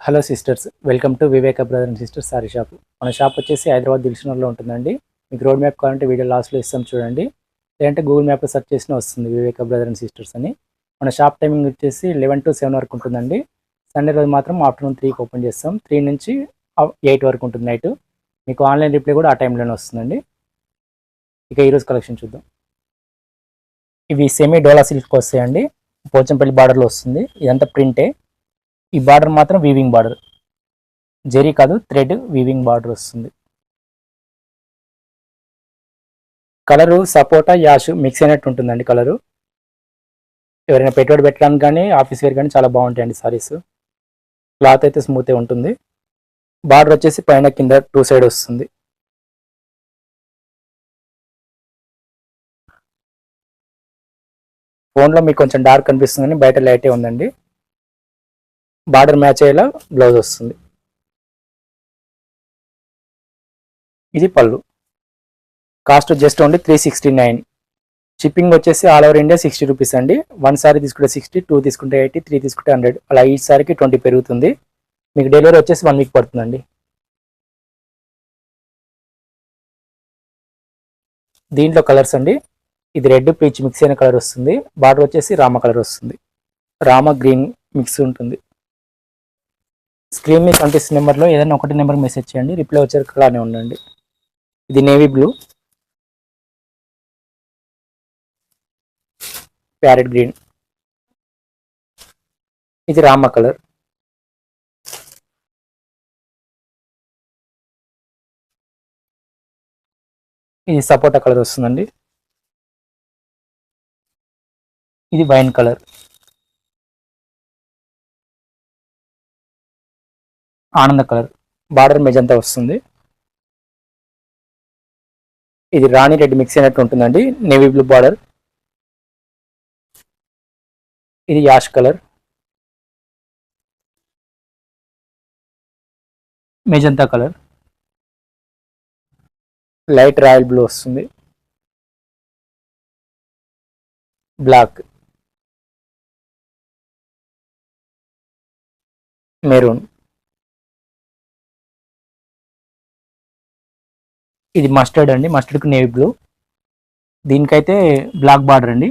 Hello sisters welcome to Viveka brother and sisters sari shop. మన shop వచ్చేసి హైదరాబాద్ దిల్షనర్లో ఉంటుందండి. మీకు రోడ్ మ్యాప్ కావాలంటే వీడియో లాస్ట్లో ఇస్తాం చూడండి. లేదంటే గూగుల్ మ్యాప్లో సెర్చ్ చేసినా వస్తుంది వివేక బ్రదర్ అండ్ సిస్టర్స్ అని. మన షాప్ టైమింగ్ వచ్చేసి లెవెన్ టు సెవెన్ వరకు ఉంటుందండి. సండే రోజు మాత్రం ఆఫ్టర్నూన్ త్రీకి ఓపెన్ చేస్తాం. త్రీ నుంచి ఎయిట్ వరకు ఉంటుంది నైట్. మీకు ఆన్లైన్ రిప్లై కూడా ఆ టైంలోనే వస్తుందండి. ఇక ఈరోజు కలెక్షన్ చూద్దాం. ఇవి సెమీ డోలా సిల్క్ వస్తాయండి. పోచంపల్లి బార్డర్లో వస్తుంది. ఇదంతా ప్రింటే. ఈ బార్డర్ మాత్రం వీవింగ్ బార్డర్. జెరీ కాదు థ్రెడ్ వీవింగ్ బార్డర్ వస్తుంది. కలరు సపోటా యాష్ మిక్స్ అయినట్టు ఉంటుందండి కలరు. ఎవరైనా పెట్టుబడి పెట్టడానికి కానీ ఆఫీస్ వేర్ కానీ చాలా బాగుంటాయండి సారీస్ క్లాత్ అయితే స్మూత్ ఉంటుంది. బార్డర్ వచ్చేసి పైన కింద టూ సైడ్ వస్తుంది. ఫోన్లో మీకు కొంచెం డార్క్ కనిపిస్తుంది కానీ బయట లైటే ఉందండి. బార్డర్ మ్యాచ్ అయ్యేలా బ్లౌజ్ వస్తుంది. ఇది pallu. Cost just only three sixty nine. Shipping వచ్చేసి all over India sixty rupees అండి. వన్ సారీ తీసుకుంటే సిక్స్టీ టూ తీసుకుంటే ఎయిటీ త్రీ తీసుకుంటే హండ్రెడ్. అలా ఈ సారీకి ట్వంటీ పెరుగుతుంది. మీకు డెలివరీ వచ్చేసి వన్ వీక్ పడుతుందండి. దీంట్లో కలర్స్ అండి. ఇది రెడ్ పీచ్ మిక్స్ అయిన కలర్ వస్తుంది. బార్డర్ వచ్చేసి రామ కలర్ వస్తుంది. రామ గ్రీన్ మిక్స్ ఉంటుంది. స్క్రీన్ మీద కనిపిస్తున్న నెంబర్లో ఏదైనా ఒకటి నెంబర్ మెసేజ్ చేయండి. రిప్లై వచ్చేసరికి అలానే ఉండండి. ఇది నేవీ బ్లూ. Parrot green. ఇది రామ కలర్. ఇది సపోటా కలర్ వస్తుందండి. ఇది వైన్ కలర్. ఆనంద కలర్. బార్డర్ మెజంతా వస్తుంది. ఇది రాణి రెడ్ మిక్స్ అయినట్టు ఉంటుందండి. Navy blue border. ఇది ash colour. Magenta colour. Light royal blue వస్తుంది. బ్లాక్. మెరూన్. ఇది మస్టర్డ్ అండి. మస్టర్డ్కి నేవీ బ్లూ దీనికైతే బ్లాక్ బార్డర్ అండి.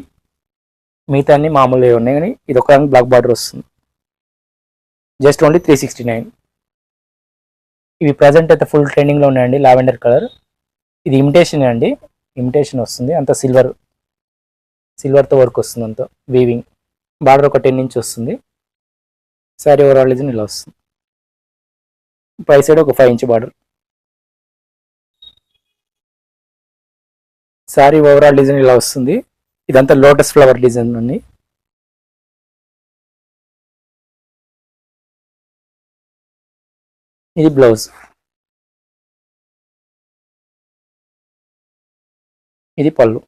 మిగతా అన్ని మామూలుగా ఉన్నాయి కానీ ఇది ఒక బ్లాక్ బార్డర్ వస్తుంది. Just only three sixty nine ఇవి ప్రజెంట్ అయితే ఫుల్ ట్రెండింగ్లో ఉన్నాయండి. లావెండర్ కలర్ ఇది ఇమిటేషన్ అండి. ఇమిటేషన్ వస్తుంది. అంత సిల్వర్ సిల్వర్తో వర్క్ వస్తుంది అంత. వీవింగ్ బార్డర్ ఒక టెన్ ఇంచ్ వస్తుంది. సారీ ఓవరాల్ ఇది ఇలా వస్తుంది. పై సైడ్ ఒక five inch border sari overall design ఇలా వస్తుంది. ఇదంతా లోటస్ ఫ్లవర్ డిజైన్ అండి. ఇది బ్లౌజ్. ఇది pallu.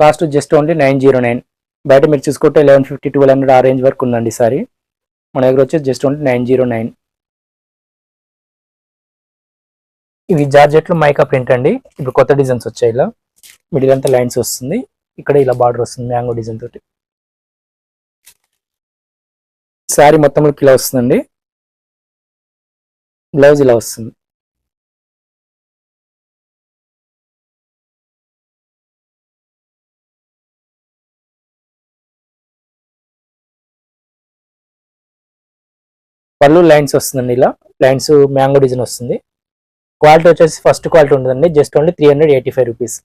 Cost just only nine zero nine. బయట మీరు చూసుకుంటే లెవెన్ ఫిఫ్టీ ట్వెల్వ్ హండ్రెడ్ ఆ రేంజ్ వరకు ఉందండి సారీ మన దగ్గర వచ్చేసి just only nine zero nine. ఇవి జార్జెట్లు మైకా ప్రింట్ అండి. ఇప్పుడు కొత్త డిజైన్స్ వచ్చాయి ఇలా. మిడిల్ అంతా లైన్స్ వస్తుంది. ఇక్కడ ఇలా బార్డర్ వస్తుంది మ్యాంగో డిజైన్ తోటి. శారీ మొత్తంలో ఇలా వస్తుందండి. బ్లౌజ్ ఇలా వస్తుంది. పళ్ళు లైన్స్ వస్తుందండి ఇలా. లైన్స్ మ్యాంగో డిజైన్ వస్తుంది. క్వాలిటీ వచ్చేసి ఫస్ట్ క్వాలిటీ ఉంటుందండి. Just only three hundred eighty five rupees.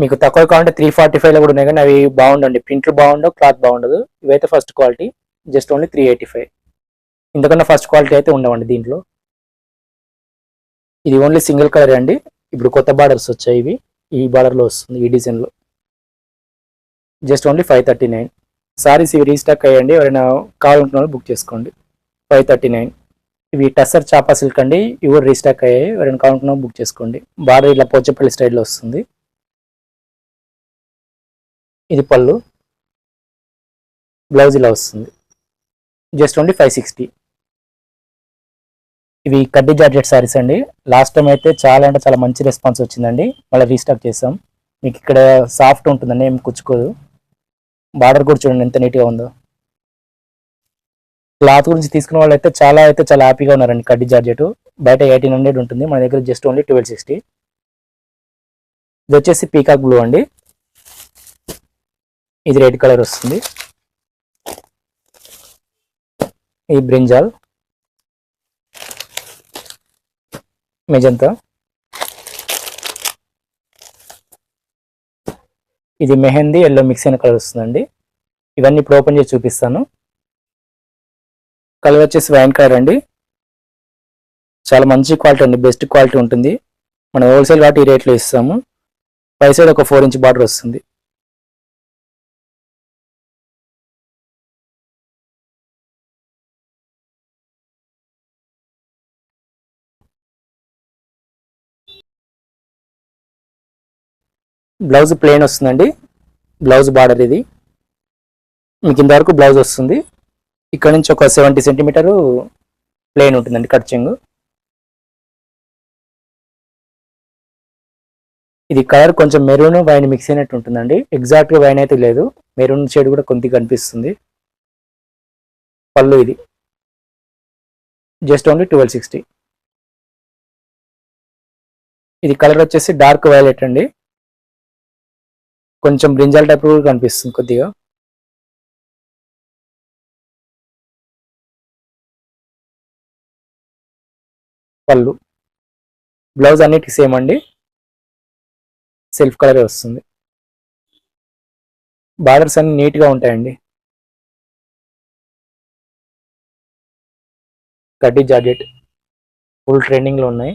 మీకు తక్కువ కావాలంటే త్రీ ఫార్టీ ఫైవ్లో కూడా ఉన్నాయి కానీ అవి బాగుండండి. ప్రింట్లు బాగుండవు క్లాత్ బాగుండదు. ఇవైతే first quality just only three eighty five. ఇంతకన్నా ఫస్ట్ క్వాలిటీ అయితే ఉండవండి దీంట్లో. ఇది ఓన్లీ సింగిల్ కలర్ అండి. ఇప్పుడు కొత్త బార్డర్స్ వచ్చాయి ఇవి. ఈ బార్డర్లో వస్తుంది ఈ డిజైన్లో. Just only five thirty nine. Saris ఇవి రీస్టాక్ అయ్యండి. ఎవరైనా కావాలనుకున్న బుక్ చేసుకోండి. Five thirty nine. ఇవి టసర్ చాపా సిల్క్ అండి. ఇవి రీస్టాక్ అయ్యాయి. రెండు కావాలనుకున్న బుక్ చేసుకోండి. బార్డర్ ఇలా పోచపల్లి స్టైల్లో వస్తుంది. ఇది పళ్ళు. బ్లౌజ్ ఇలా వస్తుంది. జస్ట్ ఓన్లీ ఫైవ్ సిక్స్టీ ఇవి కడ్డీ జార్జెట్ సారీస్ అండి. లాస్ట్ టైం అయితే చాలా అంటే చాలా మంచి రెస్పాన్స్ వచ్చిందండి. మళ్ళీ రీస్టాక్ చేసాం మీకు ఇక్కడ సాఫ్ట్ ఉంటుందండి. ఏం కుచ్చుకోదు. బార్డర్ కూడా చూడండి ఎంత నీట్గా ఉందో. క్లాత్ గురించి తీసుకున్న వాళ్ళు అయితే చాలా అయితే చాలా హ్యాపీగా ఉన్నారండి కడ్డీ జార్జెట్. బయట ఎయిటీన్ హండ్రెడ్ ఉంటుంది. మన దగ్గర జస్ట్ ఓన్లీ ట్వెల్వ్ సిక్స్టీ. ఇది వచ్చేసి పీకాక్ బ్లూ అండి. ఇది రెడ్ కలర్ వస్తుంది. ఈ బ్రింజాల్. మెజంతా. ఇది మెహందీ ఎల్లో మిక్స్ అయిన కలర్ వస్తుందండి. ఇవన్నీ ఇప్పుడు ఓపెన్ చేసి చూపిస్తాను. కలర్ వచ్చేసి వైన్ కలర్ అండి. చాలా మంచి క్వాలిటీ అండి బెస్ట్ క్వాలిటీ ఉంటుంది. మనం హోల్సేల్ కాబట్టి ఈ రేట్లో ఇస్తాము. పై సైడ్ ఒక ఫోర్ ఇంచ్ బార్డర్ వస్తుంది. బ్లౌజ్ ప్లెయిన్ వస్తుందండి. బ్లౌజ్ బార్డర్ ఇది. మీకు ఇంతవరకు బ్లౌజ్ వస్తుంది. ఇక్కడ నుంచి ఒక సెవెంటీ సెంటీమీటరు ప్లెయిన్ ఉంటుందండి కట్చింగ్. ఇది కలర్ కొంచెం మెరూన్ వైన్ మిక్స్ అయినట్టు ఉంటుందండి. ఎగ్జాక్ట్గా వైన్ అయితే లేదు. మెరూన్ షేడ్ కూడా కొద్దిగా కనిపిస్తుంది. పళ్ళు ఇది. జస్ట్ ఓన్లీ ట్వెల్వ్ సిక్స్టీ ఇది కలర్ వచ్చేసి డార్క్ వైలెట్ అండి. కొంచెం బ్రింజాల్ టైప్ కూడా కనిపిస్తుంది కొద్దిగా. పళ్ళు. బ్లౌజ్ అన్నిటికి సేమ్ అండి. సెల్ఫ్ కలరే వస్తుంది. బార్డర్స్ అన్ని నీట్గా ఉంటాయండి. కడ్డీ జాకెట్ ఫుల్ ట్రెండింగ్లో ఉన్నాయి.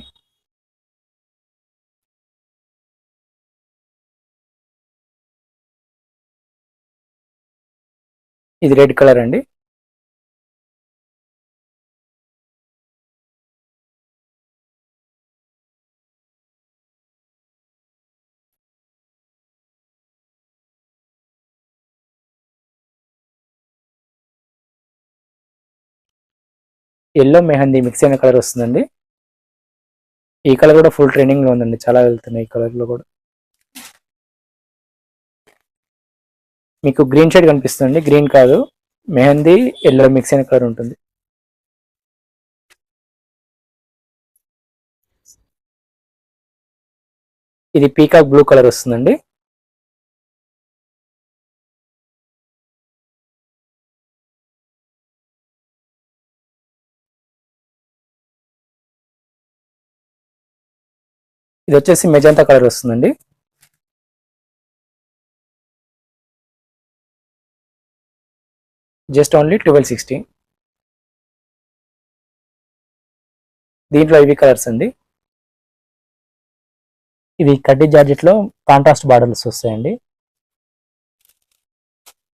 ఇది రెడ్ కలర్ అండి. ఎల్లో మెహందీ మిక్స్ అయిన కలర్ వస్తుందండి. ఈ కలర్ కూడా ఫుల్ ట్రైనింగ్లో ఉందండి. చాలా వెళ్తున్నాయి ఈ కలర్లో కూడా. మీకు గ్రీన్ షేడ్ కనిపిస్తుంది గ్రీన్ కాదు. మెహందీ ఎల్లో మిక్స్ అయిన కలర్ ఉంటుంది. ఇది పీకాక్ బ్లూ కలర్ వస్తుందండి. ఇది వచ్చేసి మెజంతా కలర్ వస్తుందండి. Just only twelve sixty. దీంట్లో ఇవి కలర్స్ అండి. ఇవి కడ్డీ జార్జెట్లో కాంట్రాస్ట్ బార్డర్స్ వస్తాయండి.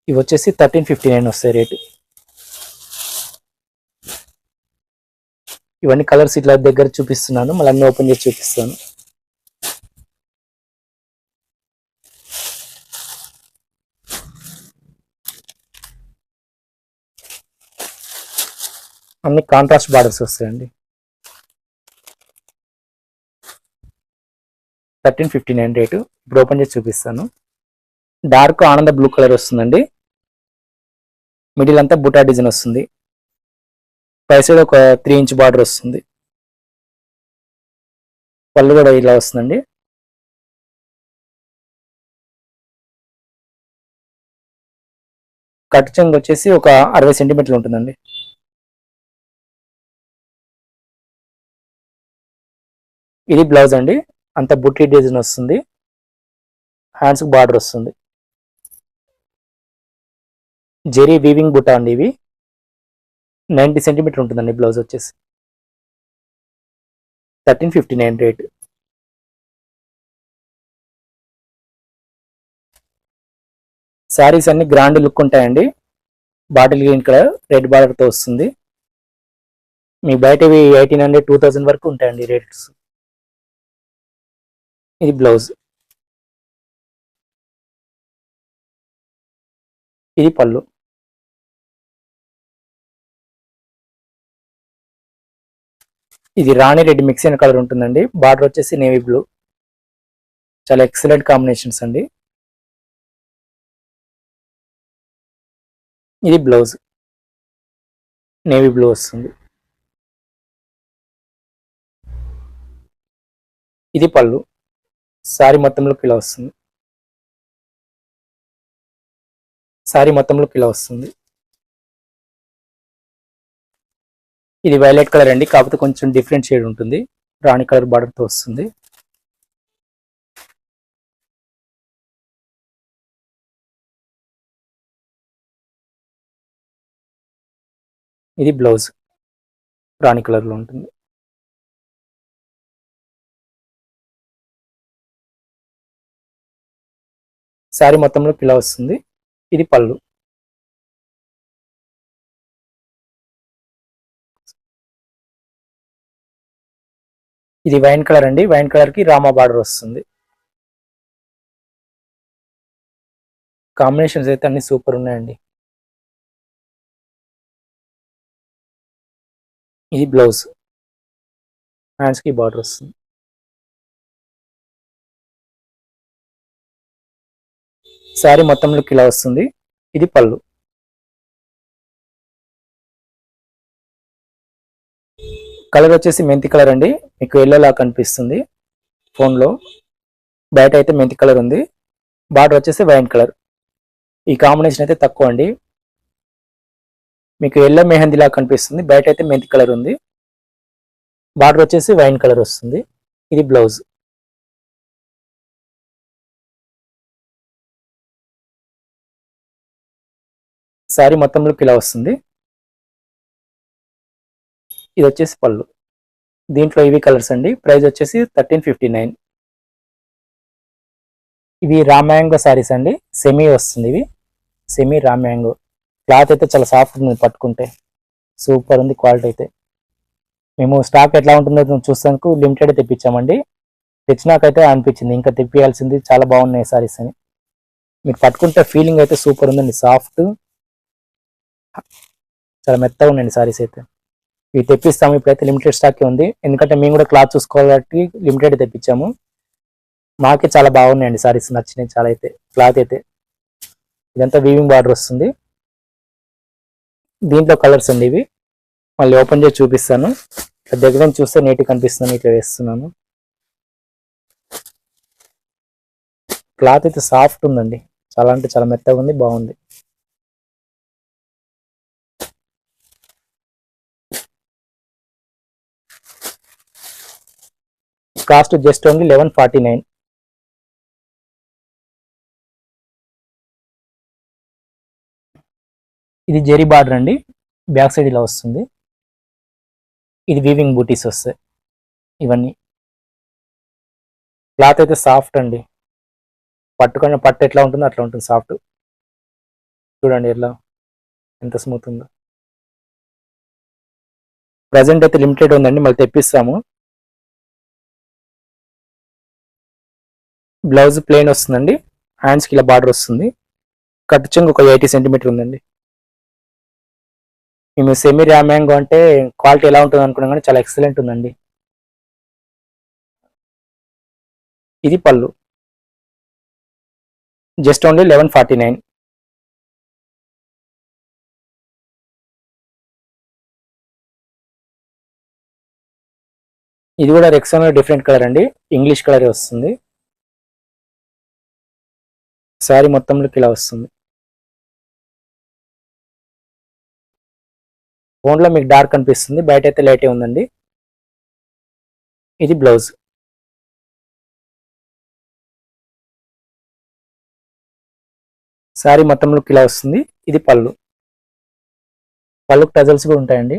ఇవి వచ్చేసి థర్టీన్ ఫిఫ్టీ నైన్ వస్తాయి రేటు. ఇవన్నీ కలర్స్ ఇట్లా దగ్గర చూపిస్తున్నాను. మళ్ళీ అన్ని ఓపెన్ చేసి చూపిస్తాను. అన్ని కాంట్రాస్ట్ బార్డర్స్ వస్తాయండి. థర్టీన్ ఫిఫ్టీ నైన్ రేటు ఇప్పుడు ఓపెన్ చేసి చూపిస్తాను. డార్క్ ఆనంద బ్లూ కలర్ వస్తుందండి. మిడిల్ అంతా బుటా డిజైన్ వస్తుంది. పై సైడ్ ఒక త్రీ ఇంచ్ బార్డర్ వస్తుంది. పళ్ళు కూడా ఇలా వస్తుందండి. కట్ చెంగ్ వచ్చేసి ఒక అరవై సెంటీమీటర్లు ఉంటుందండి. ఇది బ్లౌజ్ అండి. అంత బుట్టి డిజైన్ వస్తుంది. హ్యాండ్స్కి బార్డర్ వస్తుంది. జెరీ వీవింగ్ బుట్ట అండి ఇవి. నైంటీ సెంటీమీటర్ ఉంటుందండి బ్లౌజ్ వచ్చేసి. Thirteen fifty nine rate. Saris అన్ని గ్రాండ్ లుక్ ఉంటాయండి. బాటిల్ గ్రీన్ కలర్ రెడ్ బార్డర్తో వస్తుంది. మీ బయటవి ఎయిటీన్ హండ్రెడ్ టూ థౌజండ్ వరకు ఉంటాయండి రేట్స్. ఇది బ్లౌజ్. ఇది పళ్ళు. ఇది రాణి రెడ్డి మిక్స్ అయిన కలర్ ఉంటుందండి. బార్డర్ వచ్చేసి నేవీ బ్లూ. చాలా ఎక్సలెంట్ కాంబినేషన్స్ అండి. ఇది బ్లౌజ్. నేవీ బ్లూ వస్తుంది. ఇది పళ్ళు. సారీ మొత్తంలోకి ఇలా వస్తుంది. సారీ మొత్తంలో ఇలా వస్తుంది. ఇది వైలెట్ కలర్ అండి. కాకపోతే కొంచెం డిఫరెంట్ షేడ్ ఉంటుంది. రాణి కలర్ బార్డర్తో వస్తుంది. ఇది బ్లౌజ్ రాణి కలర్లో ఉంటుంది. శారీ మొత్తంలో పిల్ల వస్తుంది. ఇది పళ్ళు. ఇది వైన్ కలర్ అండి. వైన్ కలర్కి రామా బార్డర్ వస్తుంది. కాంబినేషన్స్ అయితే అన్ని సూపర్ ఉన్నాయండి. ఇది బ్లౌజ్. హ్యాండ్స్కి బార్డర్ వస్తుంది. శారీ మొత్తంలో ఇలా వస్తుంది. ఇది పళ్ళు. కలర్ వచ్చేసి మెంతి కలర్ అండి. మీకు ఎల్లోలా కనిపిస్తుంది ఫోన్లో. బయట అయితే మెంతి కలర్ ఉంది. బార్డర్ వచ్చేసి వైన్ కలర్. ఈ కాంబినేషన్ అయితే తక్కువ అండి. మీకు ఎల్లో మెహందీలా కనిపిస్తుంది. బయట అయితే మెంతి కలర్ ఉంది. బార్డర్ వచ్చేసి వైన్ కలర్ వస్తుంది. ఇది బ్లౌజ్. శారీ మొత్తంలో ఇలా వస్తుంది. ఇది వచ్చేసి పళ్ళు. దీంట్లో ఇవి కలర్స్ అండి. ప్రైస్ వచ్చేసి థర్టీన్ ఫిఫ్టీ నైన్. ఇవి రామ్యాంగో శారీస్ అండి. సెమీ వస్తుంది ఇవి. సెమీ రామ్యాంగో క్లాత్ అయితే చాలా సాఫ్ట్ ఉంది పట్టుకుంటే. సూపర్ ఉంది క్వాలిటీ అయితే. మేము స్టాక్ ఎట్లా ఉంటుందో చూస్తానికి లిమిటెడ్ తెప్పించామండి. తెచ్చినాకైతే అనిపించింది. ఇంకా తెప్పియాల్సింది చాలా బాగున్నాయి సారీస్ అని. మీరు పట్టుకుంటే ఫీలింగ్ అయితే సూపర్ ఉందండి. సాఫ్ట్. చాలా మెత్తగా ఉండండి సారీస్ అయితే. ఇవి తెప్పిస్తాము. ఇప్పుడైతే లిమిటెడ్ స్టాక్ ఉంది. ఎందుకంటే మేము కూడా క్లాత్ చూసుకోవాలి కాబట్టి లిమిటెడ్ తెప్పించాము. మాకే చాలా బాగున్నాయండి సారీస్ నచ్చినాయి చాలా అయితే. క్లాత్ అయితే. ఇదంతా వీవింగ్ బార్డర్ వస్తుంది. దీంట్లో కలర్స్ అండి ఇవి. మళ్ళీ ఓపెన్ చేసి చూపిస్తాను. ఇట్లా దగ్గర నుంచి చూస్తే నీట్గా కనిపిస్తుంది. ఇట్లా వేస్తున్నాను. క్లాత్ అయితే సాఫ్ట్ ఉందండి. చాలా అంటే చాలా మెత్తగా ఉంది. బాగుంది. Cost just only eleven forty nine. ఇది జెరీ బార్డర్ అండి. బ్యాక్ సైడ్ ఇలా వస్తుంది. ఇది వీవింగ్ బూటీస్ వస్తాయి. ఇవన్నీ. క్లాత్ అయితే సాఫ్ట్ అండి. పట్టుకొని పట్టు ఎట్లా ఉంటుందో అట్లా ఉంటుంది సాఫ్ట్. చూడండి ఎట్లా ఎంత స్మూత్ ఉందో. ప్రజెంట్ అయితే లిమిటెడ్ ఉందండి. మళ్ళీ తెప్పిస్తాము. బ్లౌజ్ ప్లెయిన్ వస్తుందండి. హ్యాండ్స్కి ఇలా బార్డర్ వస్తుంది. కట్ చెంగు ఒక ఎయిటీ సెంటీమీటర్ ఉందండి. మేము సెమీ ర్యామ్యాంగో అంటే క్వాలిటీ ఎలా ఉంటుంది అనుకున్నాం కానీ చాలా ఎక్సలెంట్ ఉందండి. ఇది pallu. Just only eleven forty nine ఇది కూడా రెక్సాన్ డిఫరెంట్ కలర్ అండి. ఇంగ్లీష్ కలర్ వస్తుంది. శారీ మొత్తంలోకి ఇలా వస్తుంది. ఫోన్లో మీకు డార్క్ అనిపిస్తుంది బయట అయితే లైటే ఉందండి. ఇది బ్లౌజ్. శారీ మొత్తంలోకి ఇలా వస్తుంది. ఇది పళ్ళు. పళ్ళుకు టజల్స్ కూడా ఉంటాయండి.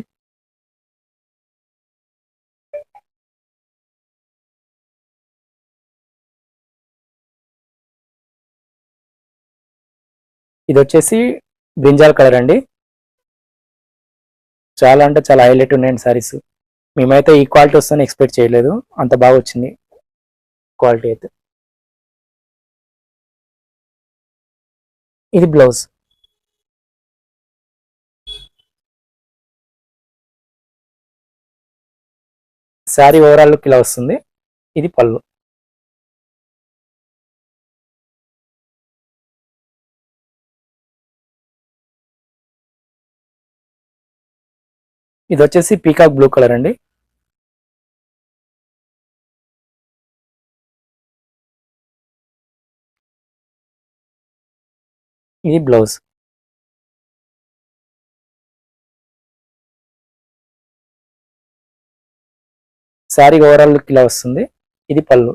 ఇది వచ్చేసి బ్రింజాల్ కలర్ అండి. చాలా అంటే చాలా హైలైట్ ఉన్నాయండి సారీస్. మేమైతే ఈ క్వాలిటీ వస్తుందని ఎక్స్పెక్ట్ చేయలేదు. అంత బాగా వచ్చింది క్వాలిటీ అయితే. ఇది బ్లౌజ్. శారీ ఓవరాల్ లుక్ ఇలా వస్తుంది. ఇది పళ్ళు. ఇది వచ్చేసి పీకాక్ బ్లూ కలర్ అండి. ఇది బ్లౌజ్. శారీ ఓవరాల్ ఇలా వస్తుంది. ఇది పళ్ళు.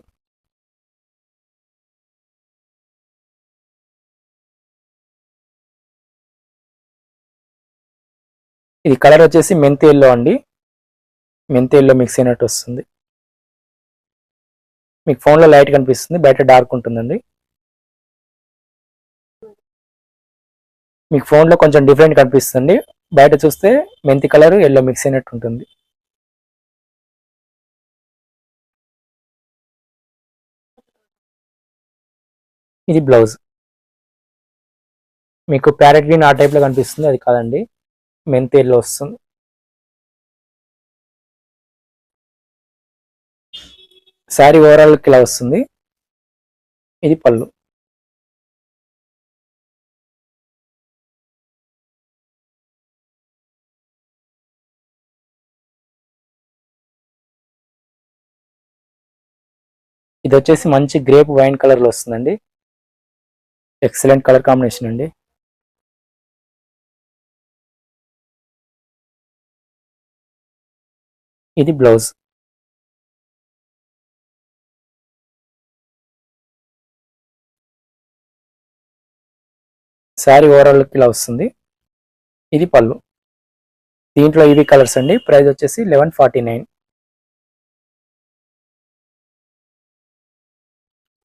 ఇది కలర్ వచ్చేసి మెంతి ఎల్లో అండి. మెంతి ఎల్లో మిక్స్ అయినట్టు వస్తుంది. మీకు ఫోన్లో లైట్ కనిపిస్తుంది బయట డార్క్ ఉంటుందండి. మీకు ఫోన్లో కొంచెం డిఫరెంట్ కనిపిస్తుంది బయట చూస్తే మెంతి కలర్ ఎల్లో మిక్స్ అయినట్టు ఉంటుంది. ఇది బ్లౌజ్ మీకు ప్యారెట్ గ్రీన్ ఆ టైప్లో కనిపిస్తుంది అది కాదండి. మెంతి వస్తుంది. శారీ ఓవరాల్ ఇలా వస్తుంది. ఇది పళ్ళు. ఇది వచ్చేసి మంచి గ్రేప్ వైన్ కలర్లో వస్తుందండి. ఎక్సలెంట్ కలర్ కాంబినేషన్ అండి. ఇది బ్లౌజ్. శారీ ఓవరాల్ ఇలా వస్తుంది. ఇది పళ్ళు. దీంట్లో ఇది కలర్స్ అండి. ప్రైస్ వచ్చేసి లెవెన్ ఫార్టీ నైన్.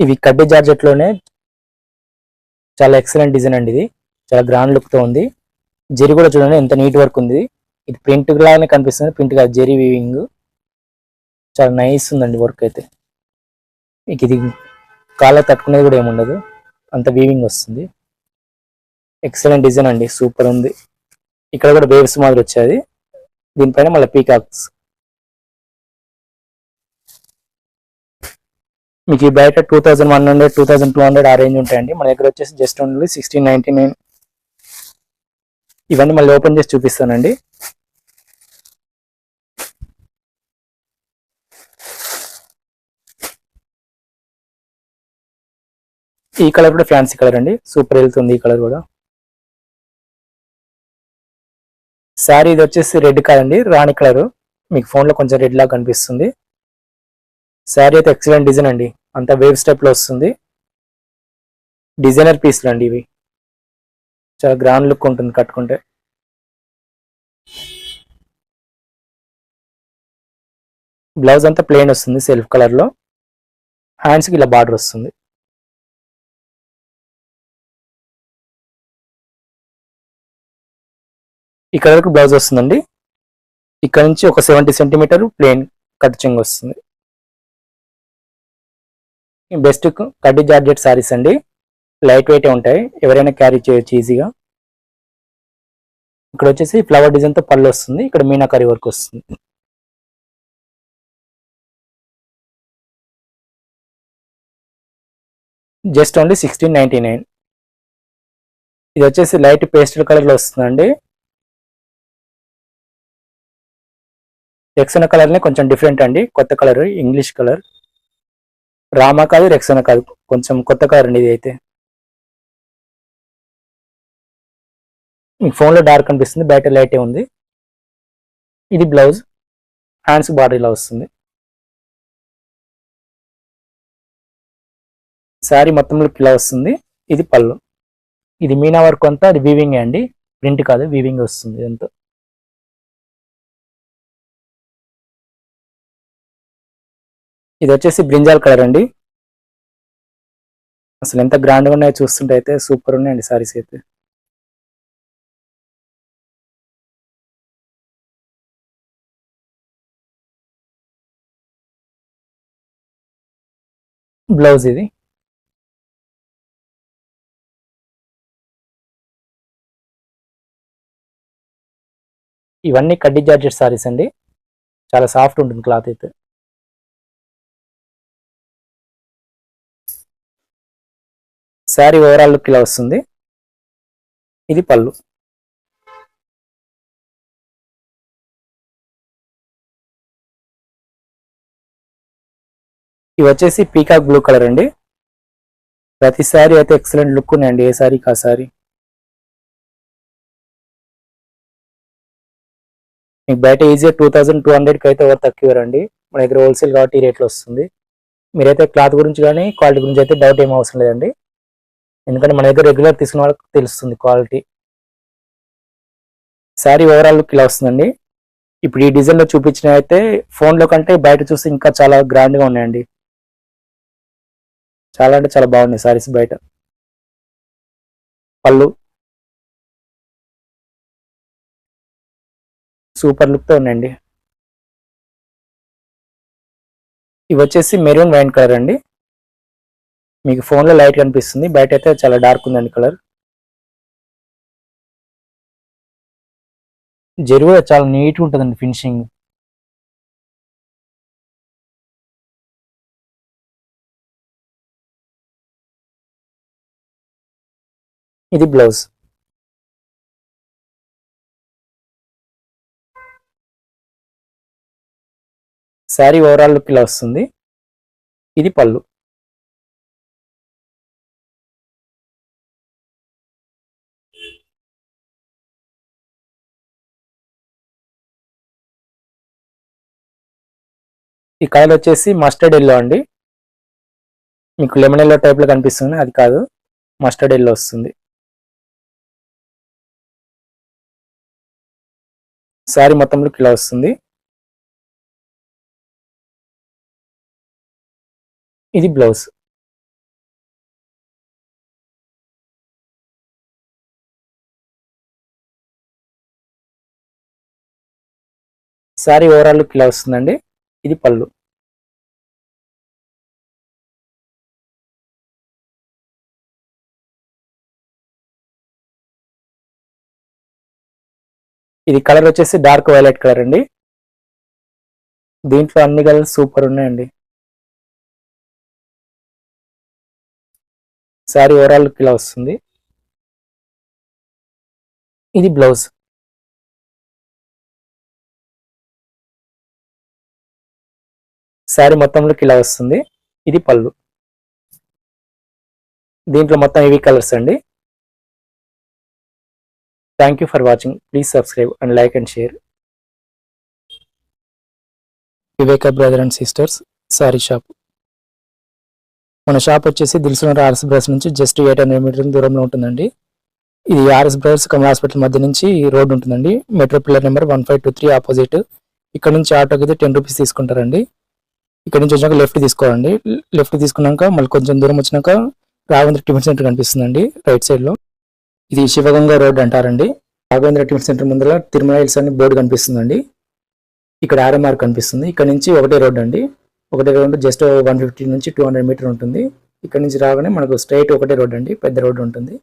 ఇవి కడ్డీ జార్జెట్లోనే చాలా ఎక్సలెంట్ డిజైన్ అండి ఇది. చాలా గ్రాండ్ లుక్తో ఉంది. జరి కూడా చూడండి ఎంత నీట్ వర్క్ ఉంది. ఇది ప్రింట్ లాగానే కనిపిస్తుంది. ప్రింట్ కాదు జెరీ వీవింగ్. చాలా నైస్ ఉందండి వర్క్ అయితే. మీకు ఇది కాళ్ళ తట్టుకునేది కూడా ఏముండదు. అంత వీవింగ్ వస్తుంది. ఎక్సలెంట్ డిజైన్ అండి. సూపర్ ఉంది. ఇక్కడ కూడా వేవ్స్ మాదిరి వచ్చేది దీనిపైన మళ్ళీ పీకాక్స్. మీకు ఈ బయట two thousand one hundred two thousand two hundred ఆ రేంజ్ ఉంటాయండి. మన దగ్గర వచ్చేసి just only sixteen ninety nine ఇవన్నీ మళ్ళీ ఓపెన్ చేసి చూపిస్తానండి. ఈ కలర్ కూడా ఫ్యాన్సీ కలర్ అండి. సూపర్ వెళ్తుంది ఈ కలర్ కూడా. శారీ ఇది వచ్చేసి రెడ్ కాదండి రాణి కలర్. మీకు ఫోన్లో కొంచెం రెడ్ లాగా కనిపిస్తుంది. శారీ అయితే ఎక్సలెంట్ డిజైన్ అండి. అంతా వేవ్ స్టెప్లో వస్తుంది. డిజైనర్ పీస్లు అండి ఇవి. చాలా గ్రాండ్ లుక్ ఉంటుంది కట్టుకుంటే. బ్లౌజ్ అంతా ప్లెయిన్ వస్తుంది సెల్ఫ్ కలర్లో హ్యాండ్స్కి ఇలా బార్డర్ వస్తుంది. ఇక్కడ వరకు బ్లౌజ్ వస్తుందండి. ఇక్కడ నుంచి ఒక సెవెంటీ సెంటీమీటర్ ప్లేన్ కట్ చెంగ్ వస్తుంది. బెస్ట్ కడ్డీ జార్జెట్ సారీస్ అండి. లైట్ వెయిట్ ఉంటాయి. ఎవరైనా క్యారీ చేయొచ్చు ఈజీగా ఇక్కడ వచ్చేసి ఫ్లవర్ డిజైన్తో పళ్ళు వస్తుంది. ఇక్కడ మీనాకరీ వర్క్ వస్తుంది. Just only sixteen ninety nine. ఇది వచ్చేసి లైట్ పేస్టల్ కలర్లో వస్తుందండి. రెక్సన కలర్ నే కొంచెం డిఫరెంట్ అండి. కొత్త కలర్ ఇంగ్లీష్ కలర్. రామా కాదు రెక్సన కాదు. కొంచెం కొత్త కలర్ అండి ఇది అయితే. మీకు ఫోన్లో డార్క్ అనిపిస్తుంది బయట లైటే ఉంది. ఇది బ్లౌజ్ హ్యాండ్స్ బాడీ ఇలా వస్తుంది. శారీ మొత్తంలో ఇలా వస్తుంది. ఇది పళ్ళు. ఇది మీనా వర్క్ అంతా అది వీవింగ్ అండి. ప్రింట్ కాదు వీవింగ్ వస్తుంది ఇదంతా. ఇది వచ్చేసి బ్రింజాల్ కలర్ అండి. అసలు ఎంత గ్రాండ్గా ఉన్నాయో చూస్తుంటే అయితే సూపర్ ఉన్నాయండి సారీస్ అయితే. బ్లౌజ్ ఇది. ఇవన్నీ కడ్డీ జార్జెట్ సారీస్ అండి. చాలా సాఫ్ట్ ఉంటుంది క్లాత్ అయితే. శారీ ఓవరాల్ లుక్ ఇలా వస్తుంది. ఇది పళ్ళు. ఇవి వచ్చేసి పీకాక్ బ్లూ కలర్ అండి. ప్రతి సారీ అయితే ఎక్సలెంట్ లుక్ ఉన్నాయండి ఏ సారీ కా సారీ. మీకు బయట ఈజీగా టూ థౌజండ్ టూ హండ్రెడ్కి అయితే ఎవరు తక్కువ రండి మన దగ్గర హోల్సేల్ కాబట్టి ఈ రేట్లో వస్తుంది. మీరైతే క్లాత్ గురించి కానీ క్వాలిటీ గురించి అయితే డౌట్ ఏం అవసరం లేదండి. ఎందుకంటే మన దగ్గర రెగ్యులర్ తీసుకున్న వాళ్ళకి తెలుస్తుంది క్వాలిటీ. శారీ ఓవరాల్ లుక్ ఇలా వస్తుందండి. ఇప్పుడు ఈ డిజైన్లో చూపించిన అయితే ఫోన్లో కంటే బయట చూస్తే ఇంకా చాలా గ్రాండ్గా ఉన్నాయండి. చాలా అంటే చాలా బాగున్నాయి సారీస్ బయట. పళ్ళు. సూపర్ లుక్తో ఉన్నాయండి. ఇవి వచ్చేసి మెరూన్ వైన్ కలర్ అండి. మీకు ఫోన్లో లైట్ కనిపిస్తుంది. బయట అయితే చాలా డార్క్ ఉందండి కలర్. జరువు చాలా నీట్గా ఉంటుందండి ఫినిషింగ్. ఇది బ్లౌజ్. శారీ ఓవరాల్ లుక్ ఇలా వస్తుంది. ఇది పళ్ళు. ఈ కలర్ వచ్చేసి మస్టర్డ్ ఎల్లో అండి. మీకు లెమన్ ఎల్లో టైప్లో కనిపిస్తుంది అది కాదు. మస్టర్డ్ ఎల్లో వస్తుంది. శారీ మొత్తంలో ఇలా వస్తుంది. ఇది బ్లౌజ్. శారీ ఓవరాల్ ఇలా వస్తుందండి. ఇది పళ్ళు. ఇది కలర్ వచ్చేసి డార్క్ వైలెట్ కలర్ అండి. దీంట్లో అన్ని కలర్స్ సూపర్ ఉన్నాయండి. శారీ ఓవరాల్ లుక్ ఇలా వస్తుంది. ఇది బ్లౌజ్. శారీ మొత్తంలోకి ఇలా వస్తుంది. ఇది పళ్ళు. దీంట్లో మొత్తం ఇవి కలర్స్ అండి. Thank you for watching please subscribe and like and share Viveka brother and sisters sari shop మన షాప్ వచ్చేసి దిల్సునర్ ఆర్ఎస్ బ్రదర్స్ నుంచి జస్ట్ ఎయిట్ హండ్రెడ్ మీటర్ దూరంలో ఉంటుందండి. ఇది ఆర్ఎస్ బ్రదర్స్ కమల్ హాస్పిటల్ మధ్య నుంచి రోడ్ ఉంటుందండి. Metro pillar number one five two three opposite ఇక్కడ నుంచి ఆటోకి అయితే టెన్ రూపీస్ తీసుకుంటారండి. ఇక్కడ నుంచి వచ్చాక లెఫ్ట్ తీసుకోవాలండి. లెఫ్ట్ తీసుకున్నాక మళ్ళీ కొంచెం దూరం వచ్చినాక రాఘవేంద్ర టిఫిన్ సెంటర్ కనిపిస్తుందండి రైట్ సైడ్లో. ఇది శివగంగా రోడ్ అంటారండి. రాఘవేంద్ర టిఫిన్ సెంటర్ ముందర తిరుమల హిల్స్ అని బోర్డు కనిపిస్తుందండి. ఇక్కడ ఆర్ఎంఆర్ కనిపిస్తుంది. ఇక్కడ నుంచి ఒకటే రోడ్ అండి. ఒకటే రోడ్ జస్ట్ వన్ ఫిఫ్టీ నుంచి టూ హండ్రెడ్ మీటర్ ఉంటుంది. ఇక్కడ నుంచి రాగానే మనకు స్ట్రైట్ ఒకటే రోడ్ అండి. పెద్ద రోడ్ ఉంటుంది.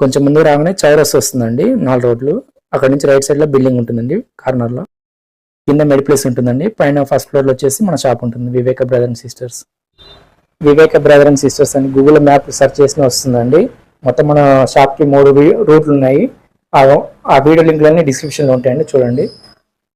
కొంచెం ముందు రాగానే చౌరస్ వస్తుందండి. నాలుగు రోడ్లు. అక్కడ నుంచి రైట్ సైడ్లో బిల్డింగ్ ఉంటుందండి. కార్నర్లో. కింద మెడి ప్లేస్ ఉంటుందండి. పైన ఫస్ట్ ఫ్లోర్లో వచ్చేసి మన షాప్ ఉంటుంది. Viveka brother and sisters. Viveka brother and sisters అని గూగుల్ మ్యాప్ సెర్చ్ చేసిన వస్తుందండి. మొత్తం మన షాప్కి మూడు రూట్లు ఉన్నాయి. ఆ- ఆ వీడియో లింక్లన్నీ డిస్క్రిప్షన్లో ఉంటాయండి. చూడండి.